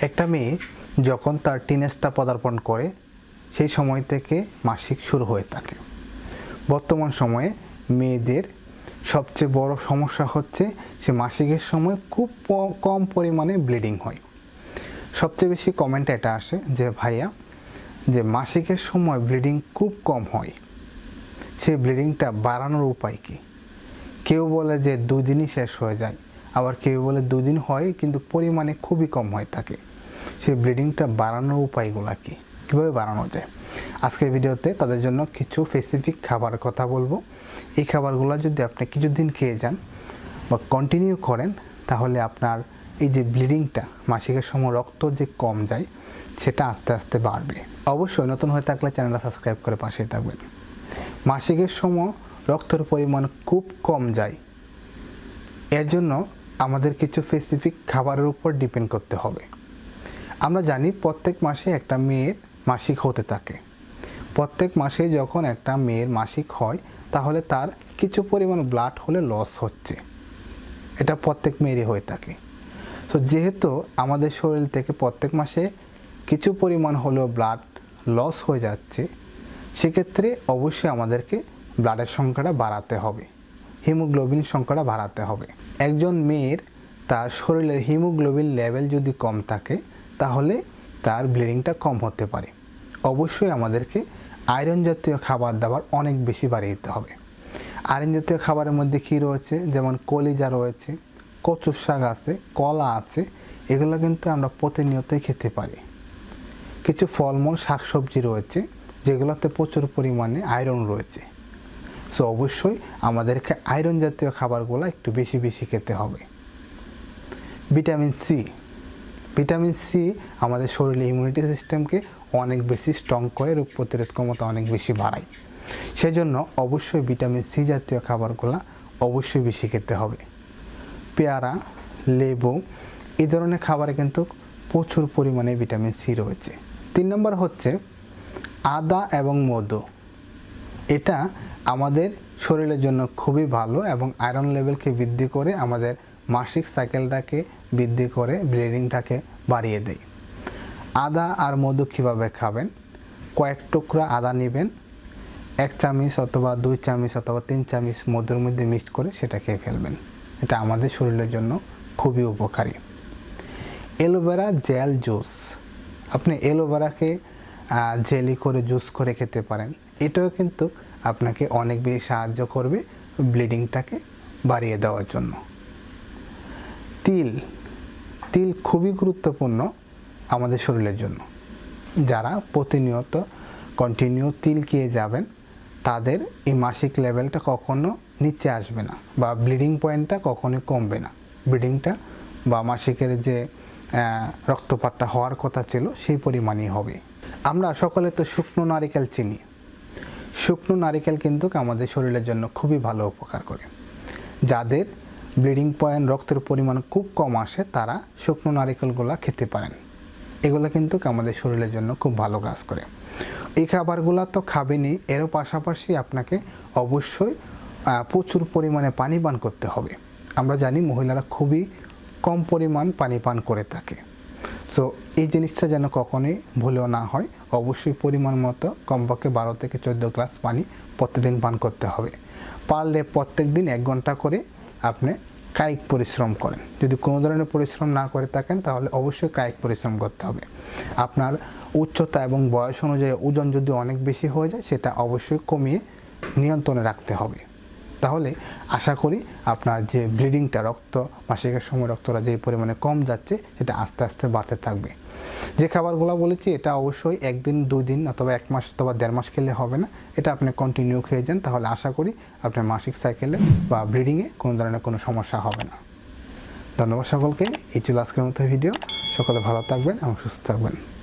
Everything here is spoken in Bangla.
একটা মেয়ে যখন তার টিনেজটা পদার্পণ করে, সেই সময় থেকে মাসিক শুরু হয়ে থাকে বর্তমান সময়ে মেয়েদের সবচেয়ে বড় সমস্যা হচ্ছে সে মাসিকের সময় খুব কম পরিমাণে ব্লিডিং হয়। সবচেয়ে বেশি কমেন্ট এটা আসে যে, ভাইয়া, যে মাসিকের সময় ব্লিডিং খুব কম হয় সেই ব্লিডিংটা বাড়ানোর উপায় কী? কেউ বলে যে, দুদিনই শেষ হয়ে যায়। আবার কেউ বলে, দুদিন হয়, কিন্তু পরিমাণে খুবই কম হয়ে থাকে সেই ব্লিডিংটা বাড়ানোর উপায়গুলো কী? কীভাবে বাড়ানো যায়? আজকের ভিডিওতে তাদের জন্য কিছু স্পেসিফিক খাবার কথা বলব। এই খাবারগুলো যদি আপনি কিছুদিন খেয়ে যান বা কন্টিনিউ করেন, তাহলে আপনার এই যে ব্লিডিংটা মাসিকের সময় রক্ত যে কম যায়, সেটা আস্তে আস্তে বাড়বে। অবশ্যই নতুন হয়ে থাকলে চ্যানেলটা সাবস্ক্রাইব করে পাশেই থাকবেন। মাসিকের সময় রক্তের পরিমাণ খুব কম যায়। এর জন্য আমাদের কিছু স্পেসিফিক খাবারের উপর ডিপেন্ড করতে হবে। আমরা জানি প্রত্যেক মাসে একটা মেয়ের মাসিক হতে থাকে। প্রত্যেক মাসে যখন একটা মেয়ের মাসিক হয়, তাহলে তার কিছু পরিমাণ ব্লাড হলে লস হচ্ছে। এটা প্রত্যেক মেয়েরই হয়ে থাকে। সো যেহেতু আমাদের শরীর থেকে প্রত্যেক মাসে কিছু পরিমাণ হলেও ব্লাড লস হয়ে যাচ্ছে, সেক্ষেত্রে অবশ্যই আমাদেরকে ব্লাডের সংখ্যাটা বাড়াতে হবে। হিমোগ্লোবিন সংখ্যাটা বাড়াতে হবে। একজন মেয়ের তার শরীরের হিমোগ্লোবিন লেভেল যদি কম থাকে তাহলে তার ব্লিডিংটা কম হতে পারে। অবশ্যই আমাদেরকে আয়রন জাতীয় খাবার দাবার অনেক বেশি বাড়িয়ে দিতে হবে। আয়রন জাতীয় খাবারের মধ্যে কী রয়েছে? যেমন কলিজা রয়েছে, কচুর শাক আছে, কলা আছে, এগুলো কিন্তু আমরা প্রতিনিয়তই খেতে পারি। কিছু ফলমূল, শাকসবজি রয়েছে, যেগুলোতে প্রচুর পরিমাণে আয়রন রয়েছে। সো অবশ্যই আমাদেরকে আয়রন জাতীয় খাবারগুলো একটু বেশি বেশি খেতে হবে। ভিটামিন সি ভিটামিন সি আমাদের শরীরে ইমিউনিটি সিস্টেমকে অনেক বেশি স্ট্রং করে, রোগ প্রতিরোধ ক্ষমতা অনেক বেশি বাড়ায়। সেজন্য অবশ্যই ভিটামিন সি জাতীয় খাবারগুলো অবশ্যই বেশি খেতে হবে। পেয়ারা, লেবু এই ধরনের খাবারে কিন্তু প্রচুর পরিমাণে ভিটামিন সি রয়েছে। তিন নম্বর হচ্ছে আদা এবং মধু। এটা আমাদের শরীরের জন্য খুবই ভালো এবং আয়রন লেভেলকে বৃদ্ধি করে আমাদের মাসিক সাইকেলটাকে বৃদ্ধি করে ব্লিডিংটাকে বাড়িয়ে দেয়। আদা আর মধু কীভাবে খাবেন? কয়েক টুকরা আদা নেবেন, এক চামচ অথবা দুই চামচ অথবা তিন চামচ মধুর মধ্যে মিক্সড করে সেটা খেয়ে ফেলবেন। এটা আমাদের শরীরের জন্য খুবই উপকারী। Aloe vera gel juice. আপনি এলোভেরাকে জেলি করে, জুস করে খেতে পারেন। এটাও কিন্তু আপনাকে অনেক বেশি সাহায্য করবে ব্লিডিংটাকে বাড়িয়ে দেওয়ার জন্য। তিল তিল খুবই গুরুত্বপূর্ণ আমাদের শরীরের জন্য। যারা প্রতিনিয়ত কন্টিনিউ তিল খেয়ে যাবেন, তাদের এই মাসিক লেভেলটা কখনো নিচে আসবে না বা ব্লিডিং পয়েন্টটা কখনোই কমবে না। ব্লিডিংটা বা মাসিকের যে রক্তপাতটা হওয়ার কথা ছিল, সেই পরিমাণই হবে। আমরা সকলে তো শুকনো নারিকেল চিনি। শুকনো নারিকেল কিন্তু আমাদের শরীরের জন্য খুবই ভালো উপকার করে। যাদের ব্লিডিং পয়েন্ট, রক্তের পরিমাণ খুব কম আসে, তারা শুকনো নারিকেলগুলো খেতে পারেন। এগুলো কিন্তু আমাদের শরীরের জন্য খুব ভালো কাজ করে। এই খাবারগুলো তো খাবেনই, এরও পাশাপাশি আপনাকে অবশ্যই প্রচুর পরিমাণে পানি পান করতে হবে। আমরা জানি মহিলারা খুবই কম পরিমাণ পানি পান করে থাকে। সো এই জিনিসটা যেন কখনোই ভুলেও না হয়, অবশ্যই পরিমাণ মতো কমপক্ষে বারো থেকে চোদ্দ গ্লাস পানি প্রত্যেকদিন পান করতে হবে। পারলে প্রত্যেক দিন এক ঘণ্টা করে আপনি কায়িক পরিশ্রম করেন। যদি কোনো ধরনের পরিশ্রম না করে থাকেন, তাহলে অবশ্যই কায়িক পরিশ্রম করতে হবে। আপনার উচ্চতা এবং বয়স অনুযায়ী ওজন যদি অনেক বেশি হয়ে যায়, সেটা অবশ্যই কমিয়ে নিয়ন্ত্রণে রাখতে হবে। তাহলে আশা করি আপনার যে ব্লিডিংটা রক্ত মাসিকের সময় রক্তটা যে পরিমাণে কম যাচ্ছে, সেটা আস্তে আস্তে বাড়তে থাকবে। যে খাবারগুলো বলেছি, এটা অবশ্যই একদিন দুই দিন অথবা এক মাস অথবা দেড় মাস খেলে হবে না। এটা আপনি কন্টিনিউ খেয়ে যান। তাহলে আশা করি আপনার মাসিক সাইকেলে বা ব্লিডিংয়ে কোনো ধরনের কোনো সমস্যা হবে না। ধন্যবাদ সকলকে। এই ছিল আজকের মতো ভিডিও। সকলে ভালো থাকবেন এবং সুস্থ থাকবেন।